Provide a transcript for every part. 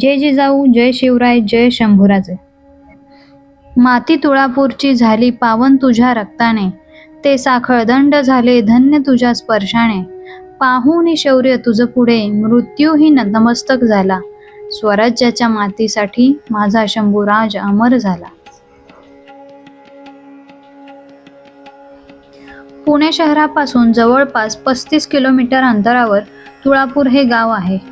जय जिजाऊ जय शिवराय जय शंभूराजे. माती तुळापूरची झाली पावन तुझ्या रक्ताने. ते साखळदंड झाले धन्य तुझ्या स्पर्शाने. पाहुनी शौर्य तुझं पुढे मृत्यूही नतमस्तक झाला. स्वराज्याच्या मातीसाठी माझा शंभूराज अमर झाला. पुणे शहरापासून जवळपास पस्तीस किलोमीटर अंतरावर तुळापूर हे गाव आहे.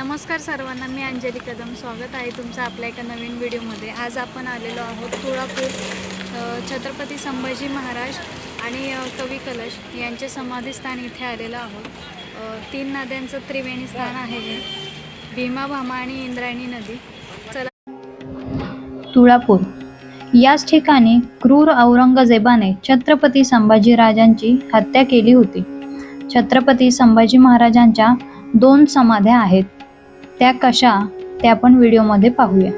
नमस्कार सर्वांना मी अंजली कदम. स्वागत आहे तुमचं आपल्या एका नवीन व्हिडिओमध्ये. आज आपण आलेलो आहोत तुळापूर छत्रपती संभाजी महाराज आणि कवी कलश यांचे समाधीस्थान इथे आलेलो आहोत. तीन नद्यांचं त्रिवेणी स्थान आहे हे. भीमा भामा आणि इंद्रायणी नदी. चला. तुळापूर. याच ठिकाणी क्रूर औरंगजेबाने छत्रपती संभाजीराजांची हत्या केली होती. छत्रपती संभाजी महाराजांच्या दोन समाध्या आहेत. त्या कशा ते आपण व्हिडिओमध्ये पाहूया.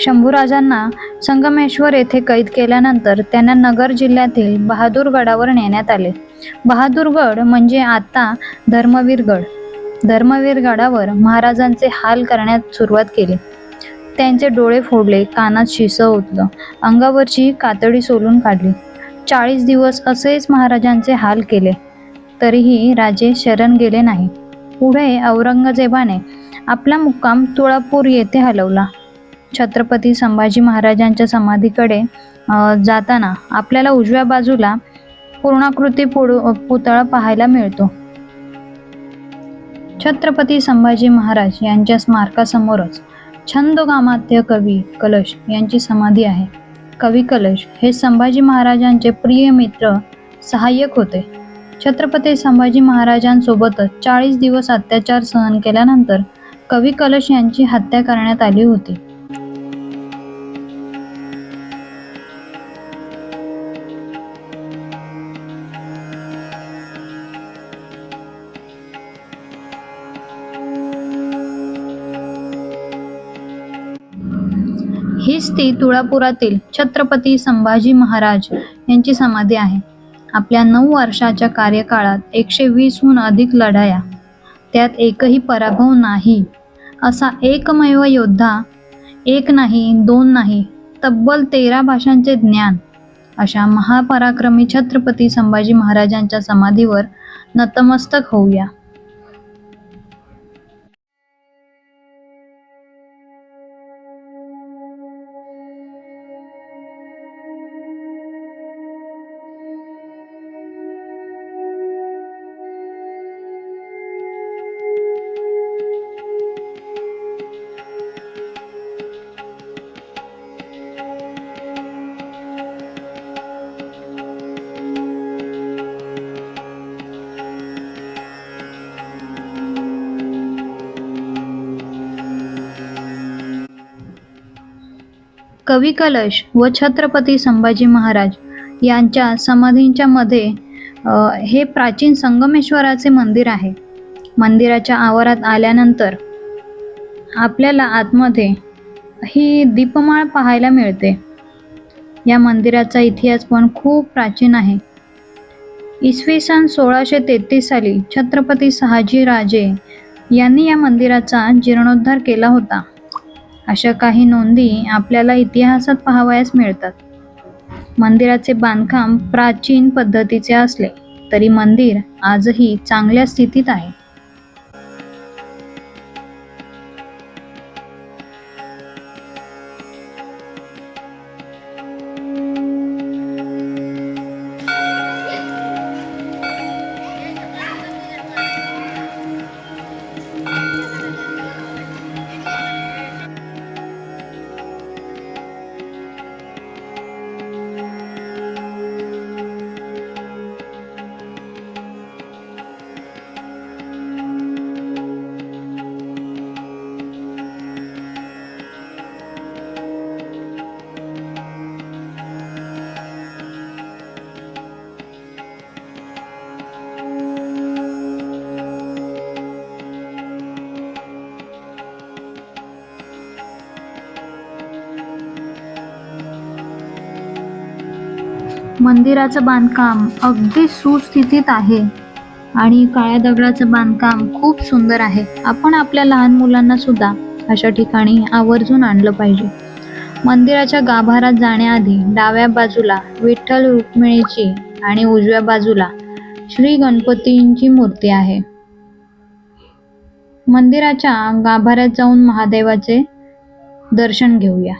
शंभूराजांना संगमेश्वर येथे कैद केल्यानंतर त्यांना नगर जिल्ह्यातील बहादूरगडावर नेण्यात आले. बहादूरगड म्हणजे आता धर्मवीरगड. धर्मवीरगडावर महाराजांचे हाल करण्यात सुरुवात केली. त्यांचे डोळे फोडले कानात शिसं ओतलं अंगावरची कातडी सोलून काढली. चाळीस दिवस असेच महाराजांचे हाल केले. तरीही राजे शरण गेले नाही. पुढे औरंगजेबाने आपला मुक्काम तुळापूर येथे हलवला. छत्रपती संभाजी महाराजांच्या समाधीकडे जाताना आपल्याला उजव्या बाजूला पूर्णाकृती पुतळा पाहायला मिळतो. छत्रपती संभाजी महाराज यांच्या स्मारकासमोरच छंदोगामात्य कवी कलश यांची समाधी आहे. कवी कलश हे संभाजी महाराजांचे प्रिय मित्र सहाय्यक होते. छत्रपती संभाजी महाराजांसोबतच चाळीस दिवस अत्याचार सहन केल्यानंतर कवी कलश यांची हत्या करण्यात आली होती. हीच ती तुळापुरातील छत्रपती संभाजी महाराज यांची समाधी आहे. आपल्या नऊ वर्षाच्या कार्यकाळात एकशे वीसहून अधिक लढाया. त्यात एकही पराभव नाही. असा एकमेव योद्धा एक नाही दोन नाही तब्बल तेरा भाषांचे ज्ञान. अशा महापराक्रमी छत्रपती संभाजी महाराजांच्या समाधीवर नतमस्तक होऊया. कवी कलश व छत्रपती संभाजी महाराज यांच्या समाधींच्या मध्ये हे प्राचीन संगमेश्वराचे मंदिर आहे. मंदिराच्या आवारात आल्यानंतर आपल्याला आतमध्ये ही दीपमाळ पाहायला मिळते. या मंदिराचा इतिहास पण खूप प्राचीन आहे. इसवी सन सोळाशे तेहतीस साली छत्रपती शहाजी राजे यांनी या मंदिराचा जीर्णोद्धार केला होता. अशा काही नोंदी आपल्याला इतिहासात पाहावयास मिळतात. मंदिराचे बांधकाम प्राचीन पद्धतीचे असले तरी मंदिर आजही चांगल्या स्थितीत आहे. मंदिराचं बांधकाम अगदी सुस्थितीत आहे आणि काळ्या दगडाचं बांधकाम खूप सुंदर आहे. आपण आपल्या लहान मुलांना सुद्धा अशा ठिकाणी आवर्जून आणलं पाहिजे. मंदिराच्या गाभारात जाण्याआधी डाव्या बाजूला विठ्ठल रुक्मिणीची आणि उजव्या बाजूला श्री गणपतींची मूर्ती आहे. मंदिराच्या गाभाऱ्यात जाऊन महादेवाचे दर्शन घेऊया.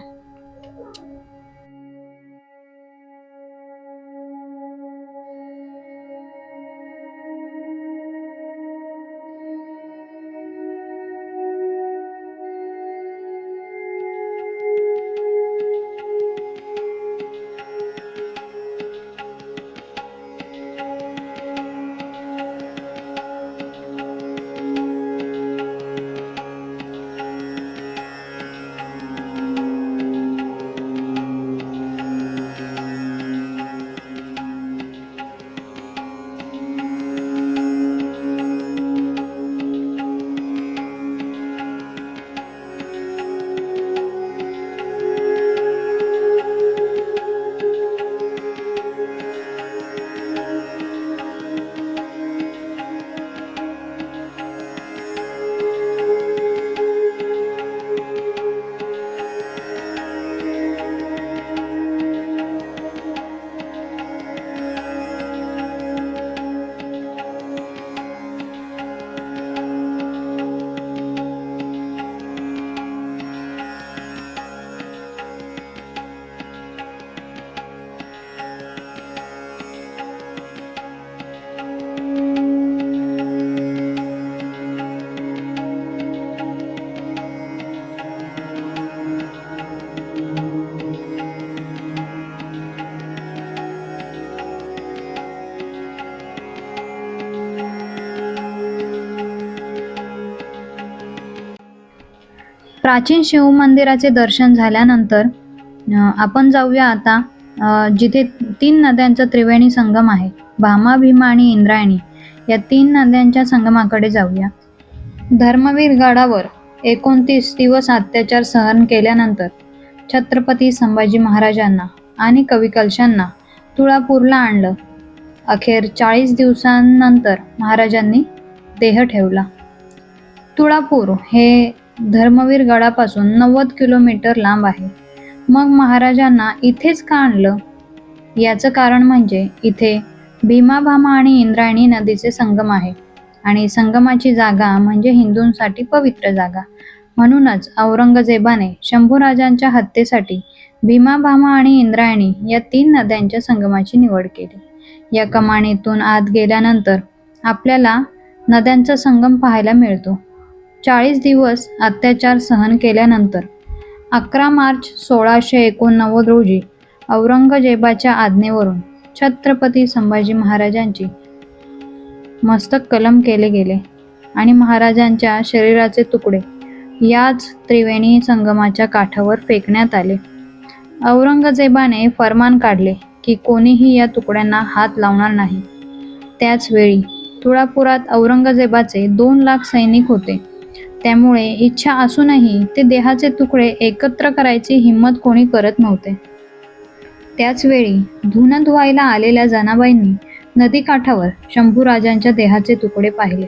प्राचीन शिव मंदिराचे दर्शन झाल्यानंतर आपण जाऊया आता जिथे तीन नद्यांचा त्रिवेणी संगम आहे. भामा भीमा आणि इंद्रायणी. या तीन नद्यांच्या संगमाकडे जाऊया. धर्मवीर गडावर एकोणतीस दिवस अत्याचार सहन केल्यानंतर छत्रपती संभाजी महाराजांना आणि कवी कलशांना तुळापूरला आणलं. अखेर चाळीस दिवसांनंतर महाराजांनी देह ठेवला. तुळापूर हे धर्मवीर गडापासून नव्वद किलोमीटर लांब आहे. मग महाराजांना इथेच का आणलं? याचं कारण म्हणजे इथे भीमा भामा आणि इंद्रायणी नदीचे संगम आहे. आणि संगमाची जागा म्हणजे हिंदूंसाठी पवित्र जागा. म्हणूनच औरंगजेबाने शंभूराजांच्या हत्येसाठी भीमा भामा आणि इंद्रायणी या तीन नद्यांच्या संगमाची निवड केली. या कमानीतून आत गेल्यानंतर आपल्याला नद्यांचा संगम पाहायला मिळतो. चाळीस दिवस अत्याचार सहन केल्यानंतर अकरा मार्च सोळाशे एकोणनव्वद रोजी औरंगजेबाच्या आज्ञेवरून छत्रपती संभाजी महाराजांची मस्तक कलम केले गेले आणि महाराजांच्या शरीराचे तुकडे याच त्रिवेणी संगमाच्या काठावर फेकण्यात आले. औरंगजेबाने फरमान काढले की कोणीही या तुकड्यांना हात लावणार नाही. त्याचवेळी तुळापुरात औरंगजेबाचे दोन लाख सैनिक होते. त्यामुळे इच्छा असूनही ते देहाचे तुकडे एकत्र करायची हिंमत कोणी करत नव्हते. त्याचवेळी धुन धुवायला आलेल्या जनाबाईंनी नदीकाठावर शंभूराजांच्या देहाचे तुकडे पाहिले.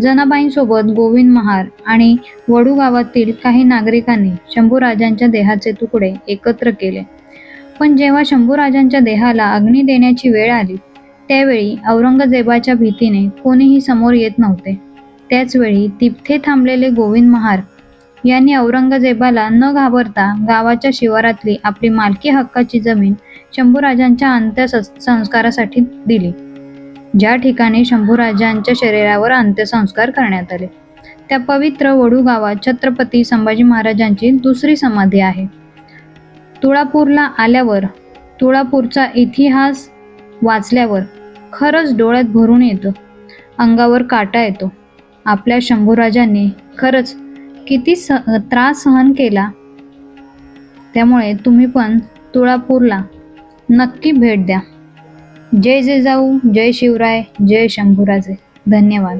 जनाबाईंसोबत गोविंद महार आणि वडू गावातील काही नागरिकांनी शंभूराजांच्या देहाचे तुकडे एकत्र केले. पण जेव्हा शंभूराजांच्या देहाला अग्नी देण्याची वेळ आली त्यावेळी औरंगजेबाच्या भीतीने कोणीही समोर येत नव्हते. त्याचवेळी तिथे थांबलेले गोविंद महार यांनी औरंगजेबाला न घाबरता गावाच्या शिवारातली आपली मालकी हक्काची जमीन शंभूराजांच्या अंत्यसंस्कारासाठी दिली. ज्या ठिकाणी शंभूराजांच्या शरीरावर अंत्यसंस्कार करण्यात आले त्या पवित्र वडू गावात छत्रपती संभाजी महाराजांची दुसरी समाधी आहे. तुळापूरला आल्यावर तुळापूरचा इतिहास वाचल्यावर खरंच डोळ्यात भरून येतो अंगावर काटा येतो. आपल्या शंभूराजांनी खरंच किती स त्रास सहन केला. त्यामुळे तुम्ही पण तुळापूरला नक्की भेट द्या. जय जिजाऊ जय शिवराय जय शंभूराजे. धन्यवाद.